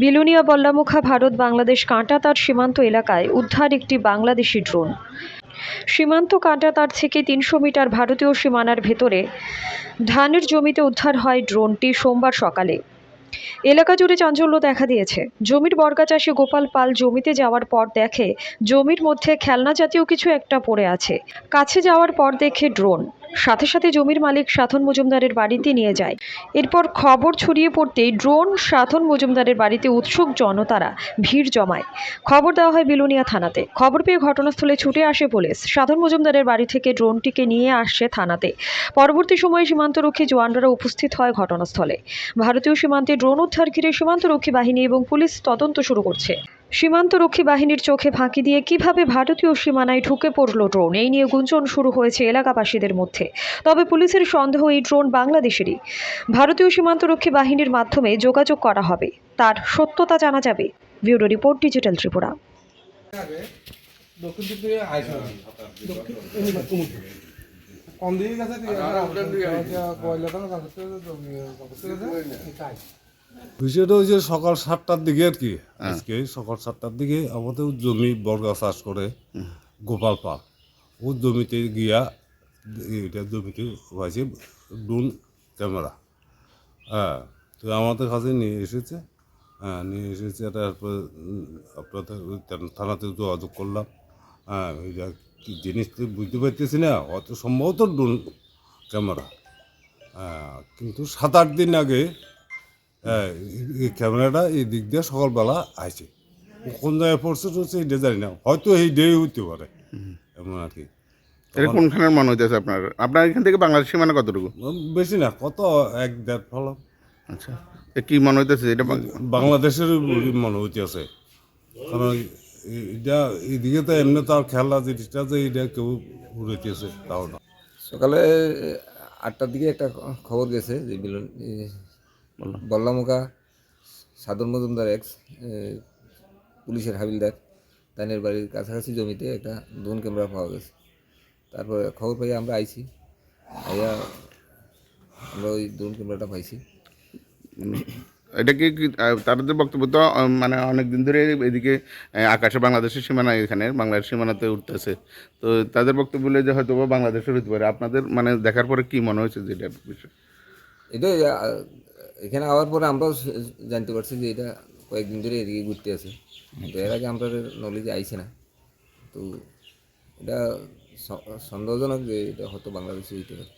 বিলুনিয়া বল্লামুখা ভারত বাংলাদেশ কাঁটাতার সীমান্ত এলাকায় উদ্ধার একটি বাংলাদেশি ড্রোন। সীমান্ত কাঁটাতার থেকে তিনশো মিটার ভারতীয় সীমানার ভেতরে ধানের জমিতে উদ্ধার হয় ড্রোনটি সোমবার সকালে। এলাকা জুড়ে চাঞ্চল্য দেখা দিয়েছে। জমির বর্গা চাষি গোপাল পাল জমিতে যাওয়ার পর দেখে জমির মধ্যে খেলনা জাতীয় কিছু একটা পড়ে আছে। কাছে যাওয়ার পর দেখে ড্রোন। সাথে সাথে জমির মালিক সাধন মজুমদারের বাড়িতে নিয়ে যায়। এরপর খবর ছড়িয়ে পড়তেই ড্রোন সাধন মজুমদারের বাড়িতে উৎসুক জনতারা ভিড় জমায়। খবর দেওয়া হয় বিলুনিয়া থানাতে। খবর পেয়ে ঘটনাস্থলে ছুটে আসে পুলিশ। সাধন মজুমদারের বাড়ি থেকে ড্রোনটিকে নিয়ে আসছে থানাতে। পরবর্তী সময়ে সীমান্তরক্ষী জওয়ানরা উপস্থিত হয় ঘটনাস্থলে। ভারতীয় সীমান্তে ড্রোন উদ্ধার ঘিরে সীমান্তরক্ষী বাহিনী এবং পুলিশ তদন্ত শুরু করছে। সীমান্তরক্ষী বাহিনীর চোখে ফাঁকি দিয়ে কীভাবে ভারতীয় সীমানায় ঢুকে পড়ল ড্রোন? এই নিয়ে গুঞ্জন শুরু হয়েছে এলাকাবাসীদের মধ্যে। তবে পুলিশের সন্দেহ এই ড্রোন বাংলাদেশেরই। ভারতীয় সীমান্তরক্ষী বাহিনীর মাধ্যমে যোগাযোগ করা হবে। তার সত্যতা জানা যাবে। Bureau report digital Tripura. কুমুদ কোন দিকে গেছে বিষয়টা হচ্ছে সকাল সাতটার দিকে আর কি। আজকে সকাল সাতটার দিকে আমাদের জমি বর্গা চাষ করে গোপাল পাল। ও জমিতে গিয়া এটা জমিতে পাইছে ড্রোন ক্যামেরা। হ্যাঁ তো আমাদের কাছে নিয়ে এসেছে। হ্যাঁ নিয়ে এসেছে তারপর আপনাদের থানাতে যোগাযোগ করলাম। হ্যাঁ এটা কি জিনিস তো বুঝতে পারতেছি না অত সম্ভবত ড্রোন ক্যামেরা। হ্যাঁ কিন্তু সাত আট দিন আগে হ্যাঁ এই- এই ক্যামেরাটা এই দিক দিয়ে সকালবেলা আসে কোন জায়গায় পড়ছে টড়ছে এটা জানি না। হয়তো এই ডে হইতে পারে। এমন আর কি। এটা কোনখানের মনে হইতেছে আপনার? আপনার এখান থেকে বাংলাদেশ সীমানা কতটুকু? বেশি না কত? এক দেড় ফলম আচ্ছা এ কি মনে হইতেছে? এটা বাংলাদেশের মনে হইতেছে। কারণ এটা এদিকে তো এমনি তো আর খেলা জিনিসটা যে এটা কেউ উড়াইতেছে তাও না। সকালে আটটার দিকে একটা খবর গেছে যে বিলন বল্লামুখা সাধন মজুমদার এক্স পুলিশের হাবিলদার তাদের বাড়ির কাছাকাছি জমিতে একটা ড্রোন ক্যামেরা পাওয়া গেছে। তারপরে খবর পাই আমরা আইছি। আইয়া আমরা ওই ড্রোন ক্যামেরাটা পাইছি। এটা কি তাদের বক্তব্য তো মানে অনেক দিন ধরে এদিকে আকাশে বাংলাদেশের সীমানা এখানে বাংলাদেশ সীমানাতে উঠতেছে। তো তাদের বক্তব্য বলে যে হয়তো বাংলাদেশের হতে পারে। আপনাদের মানে দেখার পরে কি মনে হয়েছে যেটা বিষয়? এটা এখানে আওয়ার পরে আমরাও জানতে পারছি যে এটা কয়েকদিন ধরে এদিকে ঘুরতে আছে। তো এর আগে আমরা নলেজে আইছে না। তো এটা সন্দেহজনক যে এটা হয়তো বাংলাদেশে হইতে পারে।